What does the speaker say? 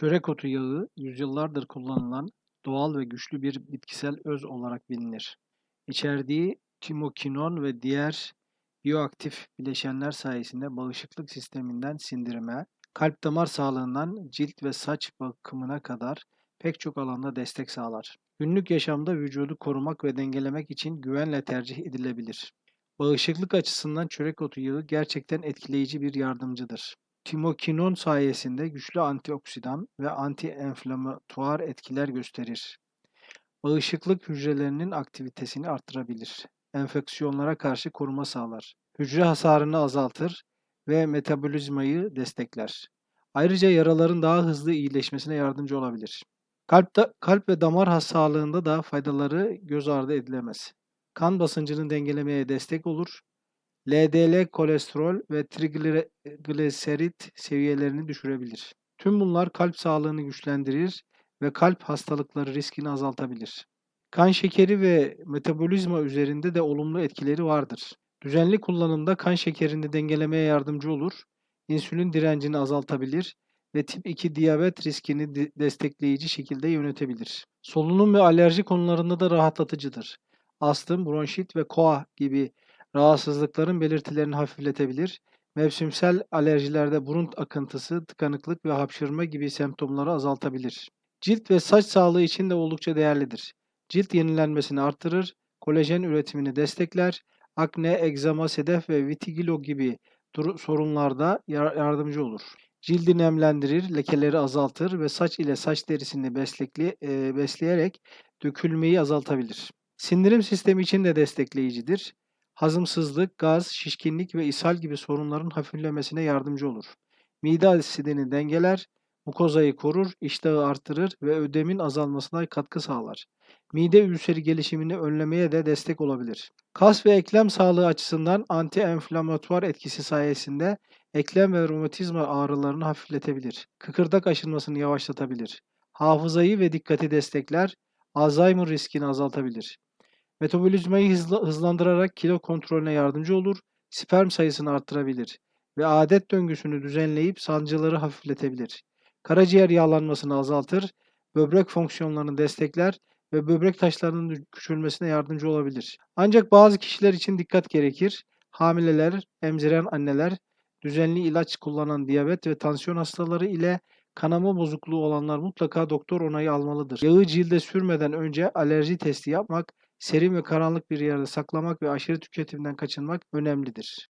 Çörek otu yağı yüzyıllardır kullanılan doğal ve güçlü bir bitkisel öz olarak bilinir. İçerdiği timokinon ve diğer biyoaktif bileşenler sayesinde bağışıklık sisteminden sindirime, kalp damar sağlığından cilt ve saç bakımına kadar pek çok alanda destek sağlar. Günlük yaşamda vücudu korumak ve dengelemek için güvenle tercih edilebilir. Bağışıklık açısından çörek otu yağı gerçekten etkileyici bir yardımcıdır. Timokinon sayesinde güçlü antioksidan ve anti-enflamatuar etkiler gösterir. Bağışıklık hücrelerinin aktivitesini arttırabilir. Enfeksiyonlara karşı koruma sağlar. Hücre hasarını azaltır ve metabolizmayı destekler. Ayrıca yaraların daha hızlı iyileşmesine yardımcı olabilir. Kalp, da- kalp ve damar hastalığında da faydaları göz ardı edilemez. Kan basıncını dengelemeye destek olur. LDL kolesterol ve trigliserit seviyelerini düşürebilir. Tüm bunlar kalp sağlığını güçlendirir ve kalp hastalıkları riskini azaltabilir. Kan şekeri ve metabolizma üzerinde de olumlu etkileri vardır. Düzenli kullanımda kan şekerini dengelemeye yardımcı olur, insülin direncini azaltabilir ve tip 2 diyabet riskini de- destekleyici şekilde yönetebilir. Solunum ve alerji konularında da rahatlatıcıdır. Astım, bronşit ve koa gibi rahatsızlıkların belirtilerini hafifletebilir. Mevsimsel alerjilerde burun akıntısı, tıkanıklık ve hapşırma gibi semptomları azaltabilir. Cilt ve saç sağlığı için de oldukça değerlidir. Cilt yenilenmesini artırır, kolajen üretimini destekler, akne, egzama, sedef ve vitiligo gibi sorunlarda yar- yardımcı olur. Cildi nemlendirir, lekeleri azaltır ve saç ile saç derisini beslekli, e, besleyerek dökülmeyi azaltabilir. Sindirim sistemi için de destekleyicidir. Hazımsızlık, gaz, şişkinlik ve ishal gibi sorunların hafiflemesine yardımcı olur. Mide asidini dengeler, mukozayı korur, iştahı artırır ve ödemin azalmasına katkı sağlar. Mide ülseri gelişimini önlemeye de destek olabilir. Kas ve eklem sağlığı açısından anti-enflamatuar etkisi sayesinde eklem ve romatizma ağrılarını hafifletebilir. Kıkırdak aşınmasını yavaşlatabilir. Hafızayı ve dikkati destekler, Alzheimer riskini azaltabilir. Metabolizmayı hızla- hızlandırarak kilo kontrolüne yardımcı olur, sperm sayısını arttırabilir ve adet döngüsünü düzenleyip sancıları hafifletebilir. Karaciğer yağlanmasını azaltır, böbrek fonksiyonlarını destekler ve böbrek taşlarının küçülmesine yardımcı olabilir. Ancak bazı kişiler için dikkat gerekir. Hamileler, emziren anneler, düzenli ilaç kullanan diyabet ve tansiyon hastaları ile kanama bozukluğu olanlar mutlaka doktor onayı almalıdır. Yağı cilde sürmeden önce alerji testi yapmak, serin ve karanlık bir yerde saklamak ve aşırı tüketimden kaçınmak önemlidir.